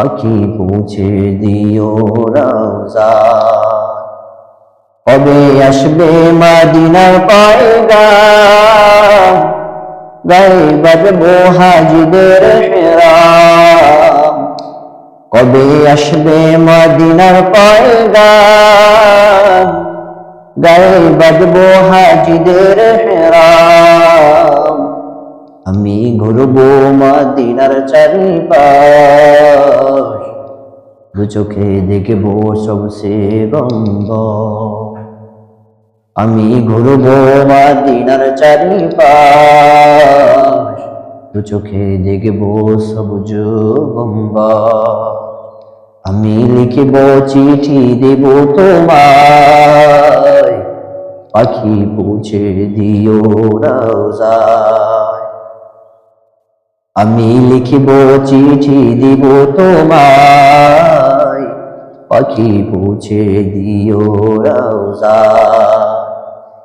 পাখি পৌঁছে দিও রাজা। কবে আসবে মাদিনার পায়গা গায়ে বাজবো হাজিদের হেরাম কবে আসবে মাদিনার পায়গা গায়ে বাজবো হাজিদের হেরাম আমি ঘুরবো মাদিনার চারিপাশ। দু চোখে দেখব সবসে গঙ্গ আমি ঘুরবো মাদিনার চারিপাশ, দু চোখে দেখব সবুজ গঙ্গা আমি লিখিব চিঠি দেব তোমায়, পাখি পৌঁছে দিও আমি লিখিব চিঠি দিব তোমায় পাখি পৌঁছে দিও রাউজা